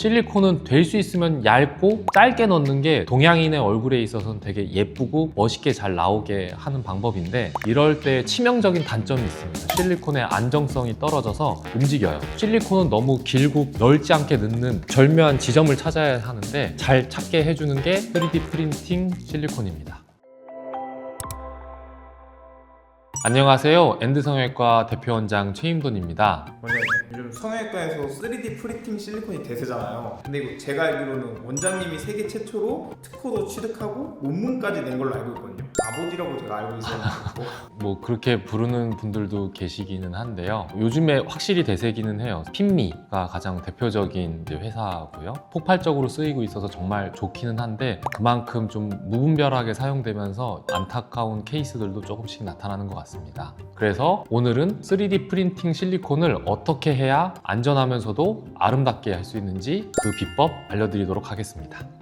실리콘은 될 수 있으면 얇고 짧게 넣는 게 동양인의 얼굴에 있어서는 되게 예쁘고 멋있게 잘 나오게 하는 방법인데 이럴 때 치명적인 단점이 있습니다. 실리콘의 안정성이 떨어져서 움직여요. 실리콘은 너무 길고 넓지 않게 넣는 절묘한 지점을 찾아야 하는데 잘 찾게 해주는 게 3D 프린팅 실리콘입니다. 안녕하세요. 엔드 성형외과 대표원장 최임돈입니다. 원래 요즘 성형외과에서 3D 프린팅 실리콘이 대세잖아요. 근데 이거 제가 알기로는 원장님이 세계 최초로 특허도 취득하고 논문까지 낸 걸로 알고 있거든요. 아버지라고 제가 알고 있었는데 뭐 그렇게 부르는 분들도 계시기는 한데요. 요즘에 확실히 대세기는 해요. 핀미가 가장 대표적인 이제 회사고요. 폭발적으로 쓰이고 있어서 정말 좋기는 한데 그만큼 좀 무분별하게 사용되면서 안타까운 케이스들도 조금씩 나타나는 것 같습니다. 그래서 오늘은 3D 프린팅 실리콘을 어떻게 해야 안전하면서도 아름답게 할 수 있는지 그 비법 알려드리도록 하겠습니다.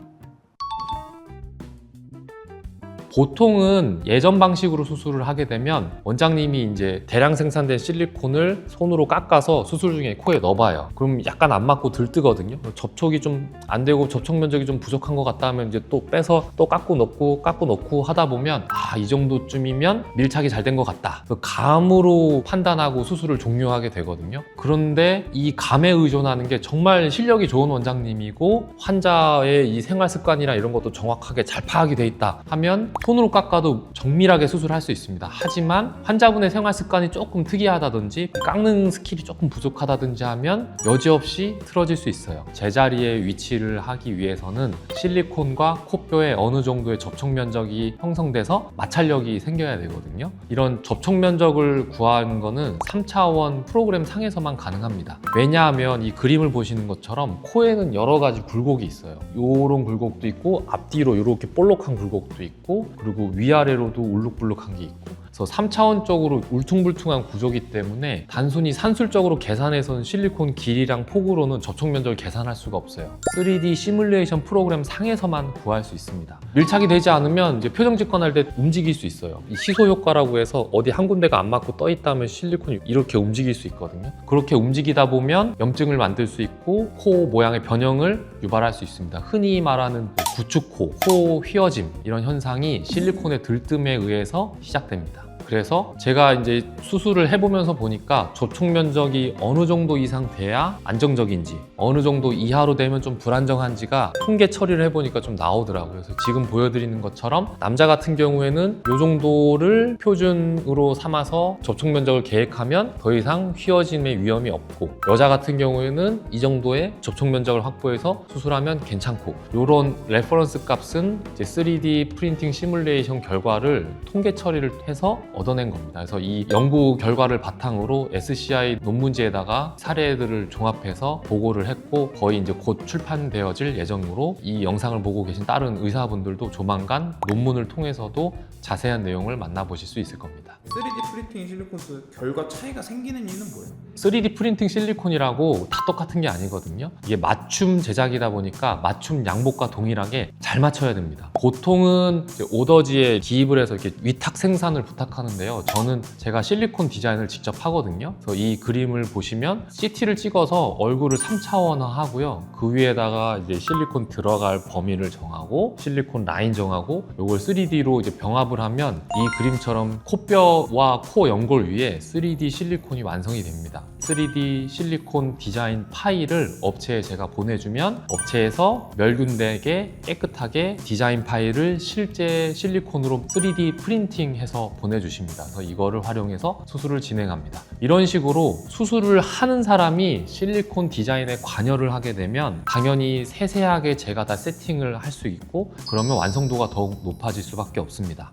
보통은 예전 방식으로 수술을 하게 되면 원장님이 이제 대량 생산된 실리콘을 손으로 깎아서 수술 중에 코에 넣어봐요. 그럼 약간 안 맞고 들뜨거든요. 접촉이 좀 안 되고 접촉 면적이 좀 부족한 것 같다 하면 이제 또 빼서 또 깎고 넣고 깎고 넣고 하다 보면 아, 이 정도쯤이면 밀착이 잘 된 것 같다. 그 감으로 판단하고 수술을 종료하게 되거든요. 그런데 이 감에 의존하는 게 정말 실력이 좋은 원장님이고 환자의 이 생활 습관이나 이런 것도 정확하게 잘 파악이 돼 있다 하면 손으로 깎아도 정밀하게 수술할 수 있습니다. 하지만 환자분의 생활 습관이 조금 특이하다든지 깎는 스킬이 조금 부족하다든지 하면 여지없이 틀어질 수 있어요. 제자리에 위치를 하기 위해서는 실리콘과 코뼈에 어느 정도의 접촉 면적이 형성돼서 마찰력이 생겨야 되거든요. 이런 접촉 면적을 구하는 거는 3차원 프로그램 상에서만 가능합니다. 왜냐하면 이 그림을 보시는 것처럼 코에는 여러 가지 굴곡이 있어요. 요런 굴곡도 있고 앞뒤로 이렇게 볼록한 굴곡도 있고 그리고 위아래로도 울룩불룩한 게 있고 그래서 3차원 적으로 울퉁불퉁한 구조기 때문에 단순히 산술적으로 계산해서는 실리콘 길이랑 폭으로는 접촉 면적을 계산할 수가 없어요. 3D 시뮬레이션 프로그램 상에서만 구할 수 있습니다. 밀착이 되지 않으면 이제 표정 직관할 때 움직일 수 있어요. 이 시소 효과라고 해서 어디 한 군데가 안 맞고 떠 있다면 실리콘이 이렇게 움직일 수 있거든요. 그렇게 움직이다 보면 염증을 만들 수 있고 코 모양의 변형을 유발할 수 있습니다. 흔히 말하는 구축코, 코 휘어짐 이런 현상이 실리콘의 들뜸에 의해서 시작됩니다. 그래서 제가 이제 수술을 해보면서 보니까 접촉 면적이 어느 정도 이상 돼야 안정적인지 어느 정도 이하로 되면 좀 불안정한지가 통계 처리를 해보니까 좀 나오더라고요. 그래서 지금 보여드리는 것처럼 남자 같은 경우에는 이 정도를 표준으로 삼아서 접촉 면적을 계획하면 더 이상 휘어짐의 위험이 없고 여자 같은 경우에는 이 정도의 접촉 면적을 확보해서 수술하면 괜찮고 이런 레퍼런스 값은 이제 3D 프린팅 시뮬레이션 결과를 통계 처리를 해서 얻어낸 겁니다. 그래서 이 연구 결과를 바탕으로 SCI 논문지에다가 사례들을 종합해서 보고를 했고 거의 이제 곧 출판되어질 예정으로 이 영상을 보고 계신 다른 의사분들도 조만간 논문을 통해서도 자세한 내용을 만나보실 수 있을 겁니다. 3D 프린팅 실리콘 그 결과 차이가 생기는 이유는 뭐예요? 3D 프린팅 실리콘이라고 다 똑같은 게 아니거든요. 이게 맞춤 제작이다 보니까 맞춤 양복과 동일하게 잘 맞춰야 됩니다. 보통은 오더지에 기입을 해서 이렇게 위탁 생산을 부탁 하는데요. 저는 제가 실리콘 디자인을 직접 하거든요. 그래서 이 그림을 보시면 CT를 찍어서 얼굴을 3차원화 하고요. 그 위에다가 이제 실리콘 들어갈 범위를 정하고 실리콘 라인 정하고 이걸 3D로 이제 병합을 하면 이 그림처럼 코뼈와 코 연골 위에 3D 실리콘이 완성이 됩니다. 3D 실리콘 디자인 파일을 업체에 제가 보내주면 업체에서 멸균되게 깨끗하게 디자인 파일을 실제 실리콘으로 3D 프린팅해서 보내주십니다. 그래서 이거를 활용해서 수술을 진행합니다. 이런 식으로 수술을 하는 사람이 실리콘 디자인에 관여를 하게 되면 당연히 세세하게 제가 다 세팅을 할 수 있고 그러면 완성도가 더욱 높아질 수밖에 없습니다.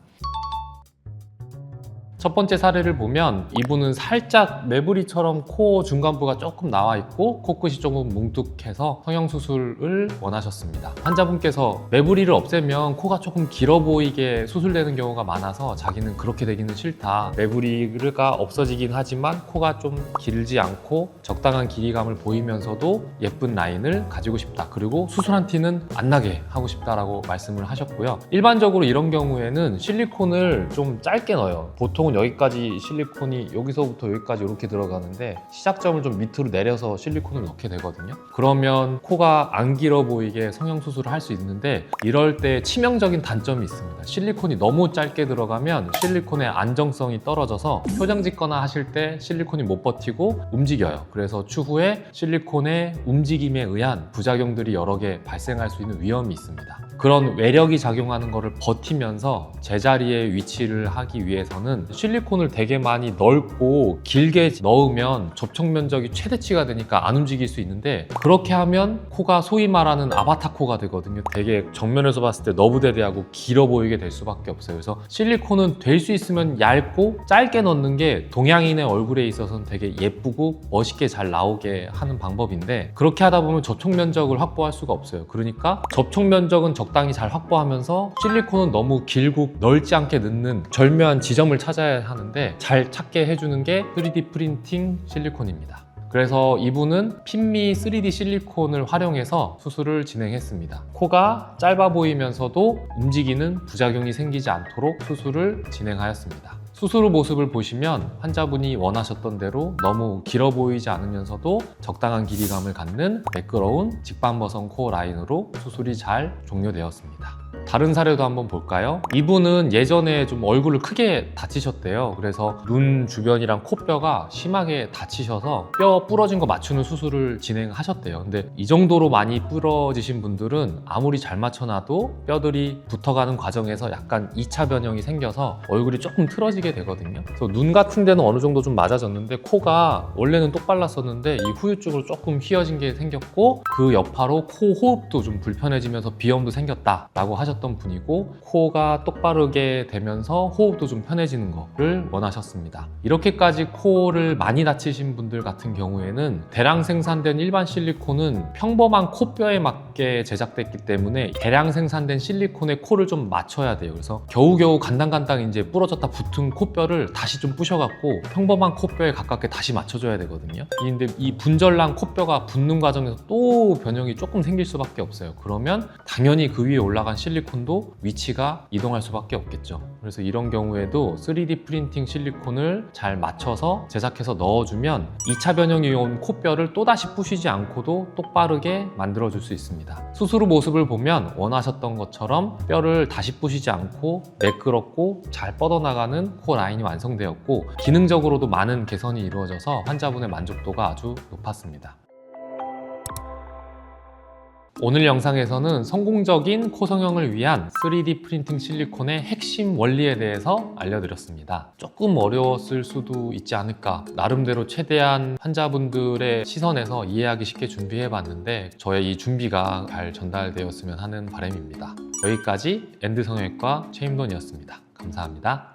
첫 번째 사례를 보면 이분은 살짝 매부리처럼 코 중간부가 조금 나와 있고 코끝이 조금 뭉툭해서 성형수술을 원하셨습니다. 환자분께서 매부리를 없애면 코가 조금 길어 보이게 수술되는 경우가 많아서 자기는 그렇게 되기는 싫다. 매부리가 없어지긴 하지만 코가 좀 길지 않고 적당한 길이감을 보이면서도 예쁜 라인을 가지고 싶다. 그리고 수술한 티는 안 나게 하고 싶다라고 말씀을 하셨고요. 일반적으로 이런 경우에는 실리콘을 좀 짧게 넣어요. 보통은 여기까지 실리콘이 여기서부터 여기까지 이렇게 들어가는데 시작점을 좀 밑으로 내려서 실리콘을 넣게 되거든요. 그러면 코가 안 길어 보이게 성형 수술을 할 수 있는데 이럴 때 치명적인 단점이 있습니다. 실리콘이 너무 짧게 들어가면 실리콘의 안정성이 떨어져서 표정 짓거나 하실 때 실리콘이 못 버티고 움직여요. 그래서 추후에 실리콘의 움직임에 의한 부작용들이 여러 개 발생할 수 있는 위험이 있습니다. 그런 외력이 작용하는 것을 버티면서 제자리에 위치를 하기 위해서는 실리콘을 되게 많이 넓고 길게 넣으면 접촉 면적이 최대치가 되니까 안 움직일 수 있는데 그렇게 하면 코가 소위 말하는 아바타 코가 되거든요. 되게 정면에서 봤을 때 너부대대하고 길어 보이게 될 수밖에 없어요. 그래서 실리콘은 될 수 있으면 얇고 짧게 넣는 게 동양인의 얼굴에 있어서는 되게 예쁘고 멋있게 잘 나오게 하는 방법인데 그렇게 하다 보면 접촉 면적을 확보할 수가 없어요. 그러니까 접촉 면적은 적 당히 잘 확보하면서 실리콘은 너무 길고 넓지 않게 넣는 절묘한 지점을 찾아야 하는데 잘 찾게 해주는 게 3D 프린팅 실리콘입니다. 그래서 이분은 핀미 3D 실리콘을 활용해서 수술을 진행했습니다. 코가 짧아 보이면서도 움직이는 부작용이 생기지 않도록 수술을 진행하였습니다. 수술 후 모습을 보시면 환자분이 원하셨던 대로 너무 길어 보이지 않으면서도 적당한 길이감을 갖는 매끄러운 직방버선 코 라인으로 수술이 잘 종료되었습니다. 다른 사례도 한번 볼까요? 이분은 예전에 좀 얼굴을 크게 다치셨대요. 그래서 눈 주변이랑 코뼈가 심하게 다치셔서 뼈 부러진 거 맞추는 수술을 진행하셨대요. 근데 이 정도로 많이 부러지신 분들은 아무리 잘 맞춰놔도 뼈들이 붙어가는 과정에서 약간 2차 변형이 생겨서 얼굴이 조금 틀어지게 되거든요. 그래서 눈 같은 데는 어느 정도 좀 맞아졌는데 코가 원래는 똑발랐었는데 이 후유증으로 조금 휘어진 게 생겼고 그 여파로 코 호흡도 좀 불편해지면서 비염도 생겼다라고 하셨던 분이고 코가 똑바르게 되면서 호흡도 좀 편해지는 거를 원하셨습니다. 이렇게까지 코를 많이 다치신 분들 같은 경우에는 대량 생산된 일반 실리콘은 평범한 코뼈에 맞게 제작됐기 때문에 대량 생산된 실리콘에 코를 좀 맞춰야 돼요. 그래서 겨우겨우 간당간당 이제 부러졌다 붙은 코뼈를 다시 좀 부셔갖고 평범한 코뼈에 가깝게 다시 맞춰줘야 되거든요. 근데 이 분절난 코뼈가 붙는 과정에서 또 변형이 조금 생길 수밖에 없어요. 그러면 당연히 그 위에 올라간 실리콘도 위치가 이동할 수밖에 없겠죠. 그래서 이런 경우에도 3D 프린팅 실리콘을 잘 맞춰서 제작해서 넣어주면 2차 변형이 온 코뼈를 또다시 부시지 않고도 똑바르게 만들어줄 수 있습니다. 수술 후 모습을 보면 원하셨던 것처럼 뼈를 다시 부시지 않고 매끄럽고 잘 뻗어나가는 코 라인이 완성되었고 기능적으로도 많은 개선이 이루어져서 환자분의 만족도가 아주 높았습니다. 오늘 영상에서는 성공적인 코 성형을 위한 3D 프린팅 실리콘의 핵심 원리에 대해서 알려드렸습니다. 조금 어려웠을 수도 있지 않을까. 나름대로 최대한 환자분들의 시선에서 이해하기 쉽게 준비해봤는데 저의 이 준비가 잘 전달되었으면 하는 바람입니다. 여기까지 엔드 성형외과 최임돈이었습니다. 감사합니다.